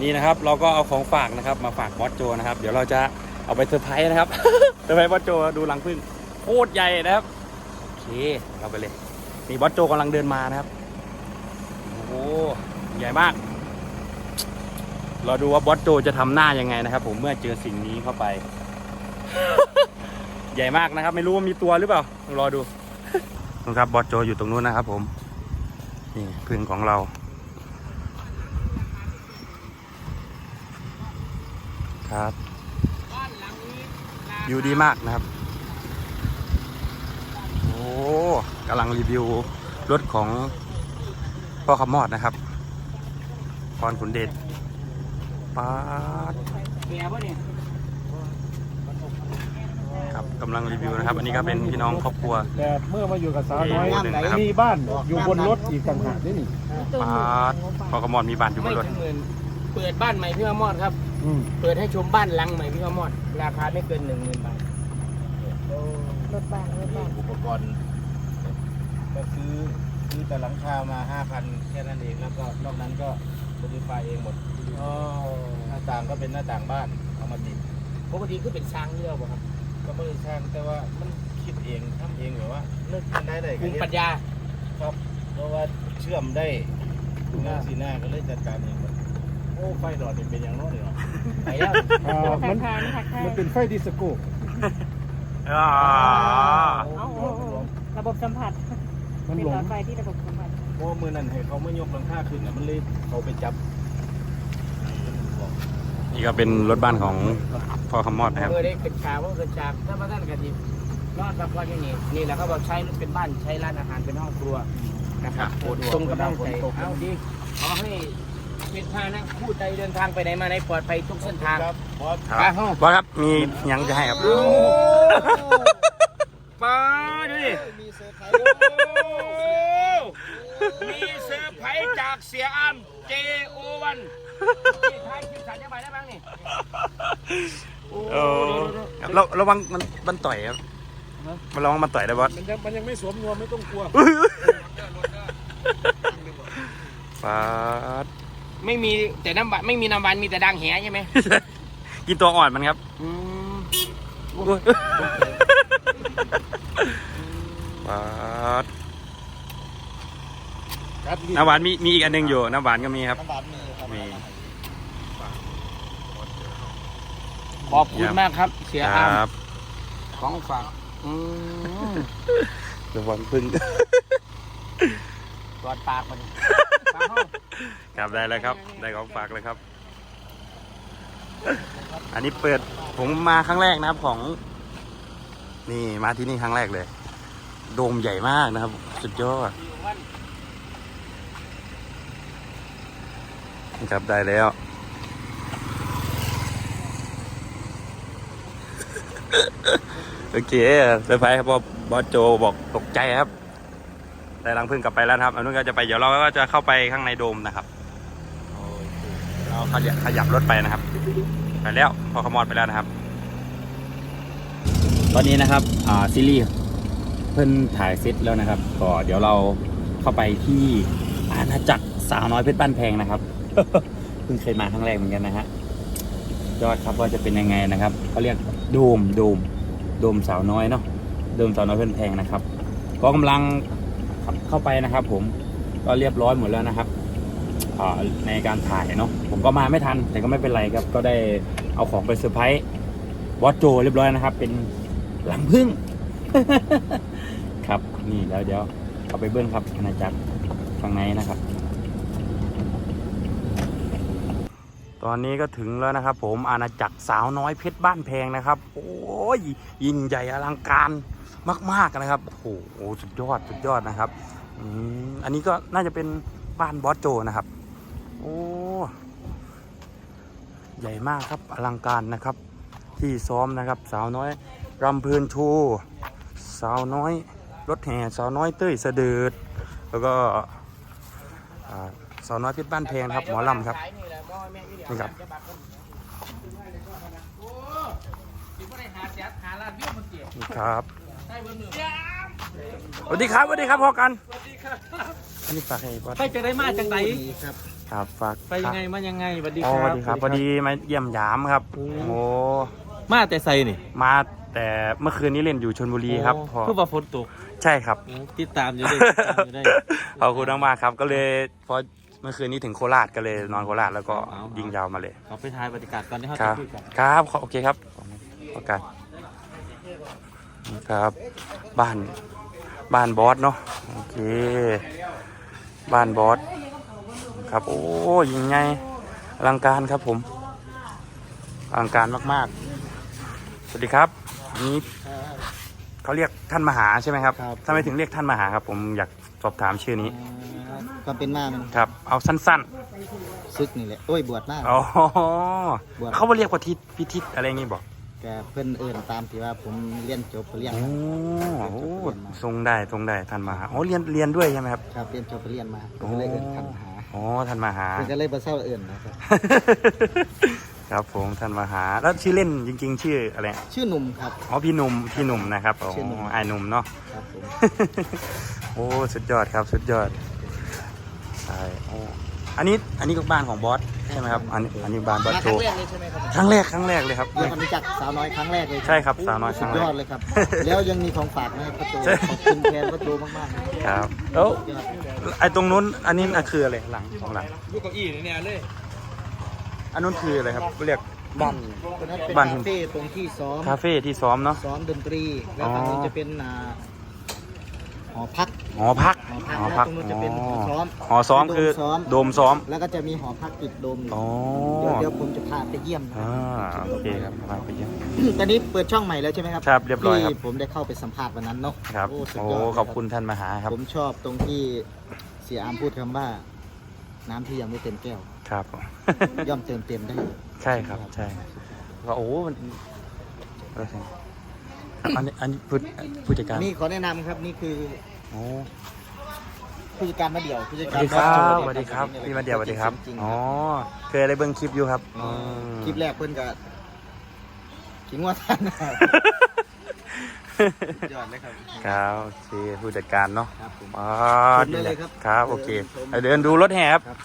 นี่นะครับเราก็เอาของฝากนะครับมาฝากบอสโจนะครับเดี๋ยวเราจะเอาไปเซอร์ไพรส์นะครับเซอร์ไพรส์บอสโจดูรังผึ้งโคตรใหญ่นะครับโอเคเราไปเลยนี่บอสโจกำลังเดินมานะครับโอ้ใหญ่มาก เราดูว่าบอสโจจะทำหน้ายังไงนะครับ ผมเมื่อเจอสิ่งนี้เข้าไป ใหญ่มากนะครับ ไม่รู้ว่ามีตัวหรือเปล่าต้องรอดูนะครับบอสโจอยู่ตรงนู้นนะครับ ผมนี่พึ่งของเรา ครับอยู่ดีมากนะครับ โอ้กำลังรีวิวรถของพ่อขมอดนะครับพรขุนเดชป๊าดแก่ป่ะเนี่ยครับกำลังรีวิวนะครับ อันนี้ก็เป็นพี่น้องครอบครัวแต่เมื่อมาอยู่กับสาวน้อยเอ๊ะหนึ่งนะครับมีบ้านอยู่บนรถอีกต่างหากด้วยนี่ป๊าดพ่อขมอดมีบ้านอยู่บไม่นรถถึงหมื่น เปิดบ้านใหม่พี่มามอดครับ อืมเปิดให้ชมบ้านหลังใหม่พี่มามอด ราคาไม่เกินหนึ่งหมื่นบาทรถบ้านรถบ้านอุปกรณ์ก็ซื้อซื้อแต่หลังคามาห้าพันแค่นั้นเองแล้วก็นอกนั้นก็โมดิฟายเองหมดหน้าต่างก็เป็นหน้าต่างบ้านเอามาติดปกติคือเป็นช้างเยอะป่ะครับก็ไม่ได้ช่างแต่ว่ามันคิดเองทำเองแบบว่าเลิกกินได้เลยภูมิปัญญา ครับ เพราะว่าเชื่อมได้หน้าสีหน้าก็เลยจัดการเองหมด โอ้ไฟหลอดนี่เป็นอย่างโน้นเลยเหรอไปแล้วอ่าทัมักนทายทักทายมันเป็นไฟดิสโก้อ่าเอาเอาเอาระบบสัมผัสมันเป็นหลหลงอดไฟที่ระบบสัมผัสเพราะว่ามือนั้นให้เขาไม่ยกหลังคาขึ้นน่ะมันเลยเขาไปจับนี่ก็เป็นรถบ้านของพ่อขมอดนะครับ เมื่อได้เกิดฉากว่าเกิดฉากถ้ามาท่านกันดิรอดรับว่าอย่างนี้นี่แหละเขาบอกใช้เป็นบ้านใช้ร้านอาหารเป็นห้องครัวนะครับตรงกับตั้งใจเอาดีขอให้ เป็นพาหนะผู้ใจเดินทางไปไหนมาไหนปลอดภัยทุกเส้นทางครับบอสครับบอสครับมีหยังจะให้ครับป้าดูดิมีเซอร์ไพรมีเซอร์ไพรส์จากเสียอ้ำ JO1 ที่ไทยคิดสัญญาบัตรได้บ้างนี่โอ้เราระวังมันมันต่อยครับมันระวังมันต่อยได้บอสมันยังมันยังไม่สวมนวมไม่ต้องกลัวป๊าด ไม่มีแต่น้ำบัตรไม่มีน้ำวันมีแต่ดังแหใช่ไหมกินตัวอ่อนมันครับอืมป๊าดครับน้ำหวานมีมีอีกอันหนึงอยู่น้ำหวานก็มีครับ น้ำบาดมีครับมี ขอบคุณมากครับ เสียคอ้รับำของฝากอืมระวังพึ่งกอดปากมันปากห้อง ครับได้แล้วครับ ได้ของฝากเลยครับ อันนี้เปิดผมมาครั้งแรกนะครับของ นี่มาที่นี่ครั้งแรกเลย โดมใหญ่มากนะครับ สุดยอดนี่ครับได้แล้วโอเคเซอร์ไพรส์ครับเพราะบอสโจบอกตกใจครับ ได้รังพึ่งกลับไปแล้วครับอันนู้นก็จะไปเดี๋ยวเราก็จะเข้าไปข้างในโดมนะครับเราขยับขยับรถไปนะครับ ไปแล้วพอขมอดไปแล้วนะครับ ตอนนี้นะครับอ่าซีรีส์เพิ่นถ่ายเสร็จแล้วนะครับก็เดี๋ยวเราเข้าไปที่อาณาจักรสาวน้อยเพชรบ้านแพงนะครับเพิ่งเคยมาครั้งแรกเหมือนกันนะฮะยอดครับว่าจะเป็นยังไงนะครับเขาเรียกโดมโดมโดมสาวน้อยเนาะโดมสาวน้อยเพชรแพงนะครับก็กำลัง เข้าไปนะครับ ผมก็เรียบร้อยหมดแล้วนะครับในการถ่ายเนาะผมก็มาไม่ทัน แต่ก็ไม่เป็นไรครับ ก็ได้เอาของไปเซอร์ไพรส์วอตโจเรียบร้อยนะครับ เป็นหลังพึ่ง ครับนี่แล้วเดี๋ยวเอาไปเบิ้งครับอาณาจักรข้างในนะครับ ตอนนี้ก็ถึงแล้วนะครับ ผมอาณาจักรสาวน้อยเพชรบ้านแพงนะครับ โอ้ยยิ่งใหญ่อลังการ มาก ๆนะครับ โอ้โหสุดยอดสุดยอดนะครับอันนี้ก็น่าจะเป็นบ้านบอสโจนะครับ โอ้ใหญ่มากครับอลังการนะครับ ที่ซ้อมนะครับ สาวน้อยรำเพลินโชว์สาวน้อยรถแห่สาวน้อยเต้ยเสดิดแล้วก็สาวน้อยเพชรบ้านแพงครับ หมอลำครับนี่ครับนี่ครับ สวัสดีครับสวัสดีครับพ่อกันสวัสดีครับอันนี้ฝากให้บอสให้จะได้มาจังไหนครับครับฝากไปยังไงมายังไงสวัสดีอ๋อคสรับวัสดีครับพอดีมาเยี่ยมยามครับโอ้ โอ้มาแต่ใส่นี่มาแต่เมื่อคืนนี้เล่นอยู่ชนบุรีครับพอคือว่าฝนตกใช่ครับ โอ้ติดตามอยู่ได้ติดตามอยู่ได้ ขอบคุณมากๆครับ ก็เลยพอเมื่อคืนนี้ถึงโคราชก็เลยนอนโคราชแล้วก็เอายิงยาวมาเลยเอาไปทายบรรยากาศก่อนที่เขาคจะรับคุยกัน ครับขอโอเคครับโอกาส ครับบ้านบ้านบอสเนาะโอเคบ้านบอสครับโอ้ยิงไงอลังการครับผมอลังการมาก ๆ สวัสดีครับอันนี้เขาเรียกท่านมหาใช่ไหมครับครับทำไมถึงเรียกท่านมหาครับ ผมอยากสอบถามชื่อนี้ความเป็นมามันครับเอาสั้นซึกนี่แหละโอ้ยบวชมาก ๆอ๋อบวชเขาว่าเรียกว่าทิศพิทิศอะไรอย่างงี้บอกแกเพิ่นเอิ่นตามที่ว่าผมเรียนจบเรียนโอ้มาโหทรงได้ทรงได้ท่านมาหาอ๋อเรียนเรียนด้วยใช่ไหมครับ ครับเรียนจบเรียนมาโอ้ก็เลยเอิ่นทันหาอ๋อท่านมาหาเพิ่นก็เลยบ่เศร้าเอิ่นนะครับ ครับผมท่านมาหา แล้วชื่อเล่นจริง ๆ ชื่ออะไรชื่อหนุ่มครับ อ๋อพี่หนุ่มพี่หนุ่มนะครับอ๋อชื่อหนุ่ม ไอ้หนุ่มเนาะ ครับผมโอ้สุดยอดครับสุดยอดใช่โอ้อันนี้อันนี้ก็บ้านของบอส ใช่ไหมครับอันนี้อันนี้บ้านบอสมาโชครั้งว์แรกเลยใช่ไหมครับครั้งแรกครั้งแรกเลยครับ เรียนรู้จักสาวน้อยครั้งแรกเลยใช่ครับสาวน้อยคสุรั้ดงยแรอกดเลยครับ แล้วยังมีของฝากมาให้ประตูใช่ ขอบคุณแทนประตูมากๆครับแล้วยอดไอ้ตรงนู้นอันนี้น่ะคืออะไรหลังของหลังลูกเก้าอี้นี่เนี่ยเลยอันนู้นคืออะไรครับเรียกบ้าน ตรงนั้นเป็นบ้านคาเฟ่ตรงที่ซ้อมคาเฟ่ที่ซ้อมเนาะ ซ้อมดนตรี แล้วอ๋อฝั่งนี้จะเป็นอ่าหอพัก หอพักหอพักแล้วตรงนู้นจะเป็นหอซ้อมหอซ้อมคือโดมซ้อมโดมซ้อมแล้วก็จะมีหอพักติดโดมอยู่อ๋อเดี๋ยวเดี๋ยวผมจะพาไปเยี่ยมนะอ่าโอเคครับพาไปเยี่ยมตอนนี้เปิดช่องใหม่แล้วใช่ไหมครับครับเรียบร้อยครับที่ผมได้เข้าไปสัมภาษณ์วันนั้นเนาะครับโอ้สุดโอ้ยอดขอบคุณท่านมหาครับ ผมชอบตรงที่เสียอามพูดคำว่า น้ำที่ยังไม่เต็มแก้วครับผมย่อมเติมเต็มได้ ใช่ครับใช่ว่าโอ้มันอะไรสิอันนี้อันนี้ผู้ผู้จัดการนี่ขอแนะนำครับนี่คือ โอ้ผู้จัดการมาเดี่ยวผู้จัดสกาวัรสดีครับอสวัสดีครับ พี่มาเดียวสวัสดีครับจริงๆอ๋อ เคยได้เบิ่งคลิปอยู่ครับอืมคลิปแรกเพิ่นก็ขิงว่าท่านยอดเลยครับ ครับโอเคผู้จัดการเนาะครับผม อ๋อชมได้เลยครับครับ โอเคเดินชม เดินดูรถแห่ครับ ครับ